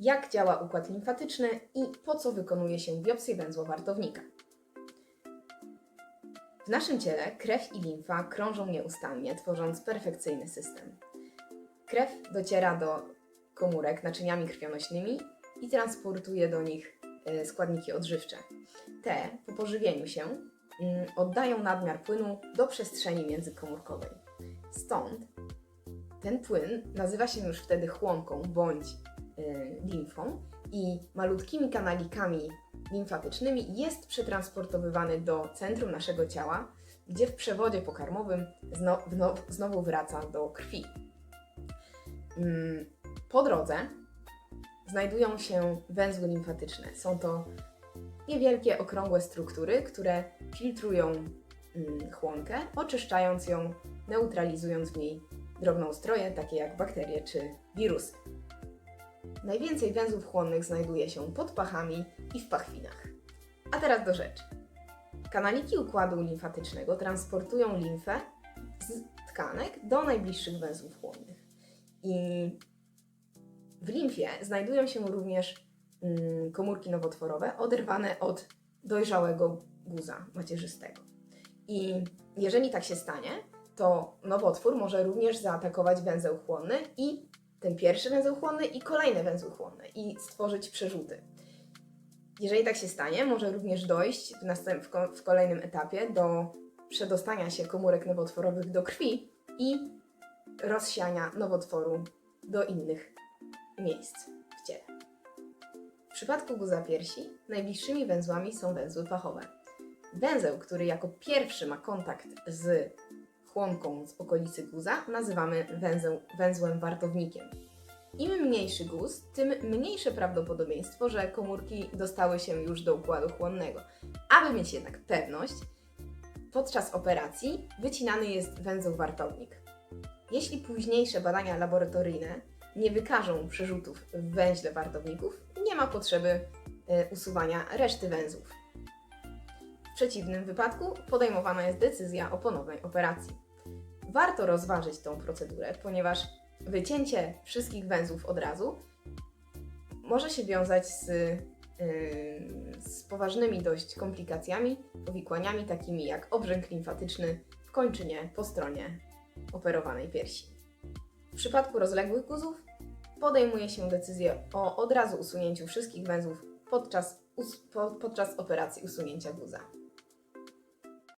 jak działa układ limfatyczny i po co wykonuje się biopsję węzła wartownika. W naszym ciele krew i limfa krążą nieustannie, tworząc perfekcyjny system. Krew dociera do komórek naczyniami krwionośnymi i transportuje do nich e, składniki odżywcze. Te po pożywieniu się mm, oddają nadmiar płynu do przestrzeni międzykomórkowej. Stąd ten płyn nazywa się już wtedy chłonką bądź limfą i malutkimi kanalikami limfatycznymi jest przetransportowywany do centrum naszego ciała, gdzie w przewodzie pokarmowym znowu wraca do krwi. Mm, Po drodze znajdują się węzły limfatyczne. Są to niewielkie, okrągłe struktury, które filtrują mm, chłonkę, oczyszczając ją, neutralizując w niej drobnoustroje, takie jak bakterie czy wirusy. Najwięcej węzłów chłonnych znajduje się pod pachami i w pachwinach. A teraz do rzeczy. Kanaliki układu limfatycznego transportują limfę z tkanek do najbliższych węzłów chłonnych. I w limfie znajdują się również mm, komórki nowotworowe oderwane od dojrzałego guza macierzystego. I jeżeli tak się stanie, to nowotwór może również zaatakować węzeł chłonny i ten pierwszy węzeł chłonny i kolejne węzły chłonne i stworzyć przerzuty. Jeżeli tak się stanie, może również dojść w, następ, w kolejnym etapie do przedostania się komórek nowotworowych do krwi i rozsiania nowotworu do innych miejsc w ciele. W przypadku guza piersi najbliższymi węzłami są węzły pachowe. Węzeł, który jako pierwszy ma kontakt z chłonką z okolicy guza, nazywamy węzeł, węzłem wartownikiem. Im mniejszy guz, tym mniejsze prawdopodobieństwo, że komórki dostały się już do układu chłonnego. Aby mieć jednak pewność, podczas operacji wycinany jest węzeł wartownik. Jeśli późniejsze badania laboratoryjne nie wykażą przerzutów w węźle wartowników, nie ma potrzeby e, usuwania reszty węzłów. W przeciwnym wypadku podejmowana jest decyzja o ponownej operacji. Warto rozważyć tą procedurę, ponieważ wycięcie wszystkich węzłów od razu może się wiązać z, yy, z poważnymi dość komplikacjami, powikłaniami takimi jak obrzęk limfatyczny w kończynie po stronie operowanej piersi. W przypadku rozległych guzów podejmuje się decyzję o od razu usunięciu wszystkich węzłów podczas, podczas operacji usunięcia guza.